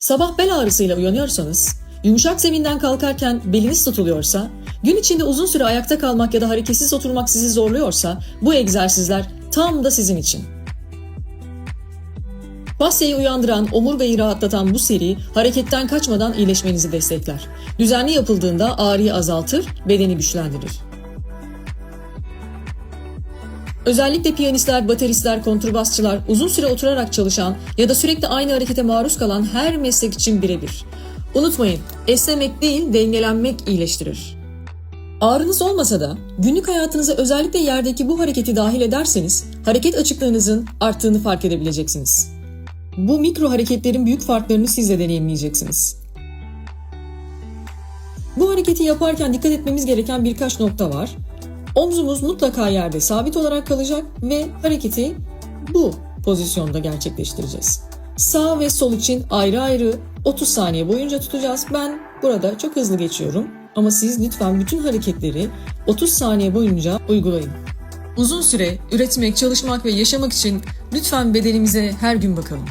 Sabah bel ağrısıyla uyanıyorsanız, yumuşak zeminden kalkarken beliniz tutuluyorsa, gün içinde uzun süre ayakta kalmak ya da hareketsiz oturmak sizi zorluyorsa bu egzersizler tam da sizin için. Fasyayı uyandıran, omurgayı rahatlatan bu seri hareketten kaçmadan iyileşmenizi destekler. Düzenli yapıldığında ağrıyı azaltır, bedeni güçlendirir. Özellikle piyanistler, bateristler, kontrbasçılar, uzun süre oturarak çalışan ya da sürekli aynı harekete maruz kalan her meslek için birebir. Unutmayın, esnemek değil, dengelenmek iyileştirir. Ağrınız olmasa da günlük hayatınıza özellikle yerdeki bu hareketi dahil ederseniz hareket açıklığınızın arttığını fark edebileceksiniz. Bu mikro hareketlerin büyük farklarını siz de deneyimleyeceksiniz. Bu hareketi yaparken dikkat etmemiz gereken birkaç nokta var. Omzumuz mutlaka yerde sabit olarak kalacak ve hareketi bu pozisyonda gerçekleştireceğiz. Sağ ve sol için ayrı ayrı 30 saniye boyunca tutacağız. Ben burada çok hızlı geçiyorum ama siz lütfen bütün hareketleri 30 saniye boyunca uygulayın. Uzun süre üretmek, çalışmak ve yaşamak için lütfen bedenimize her gün bakalım.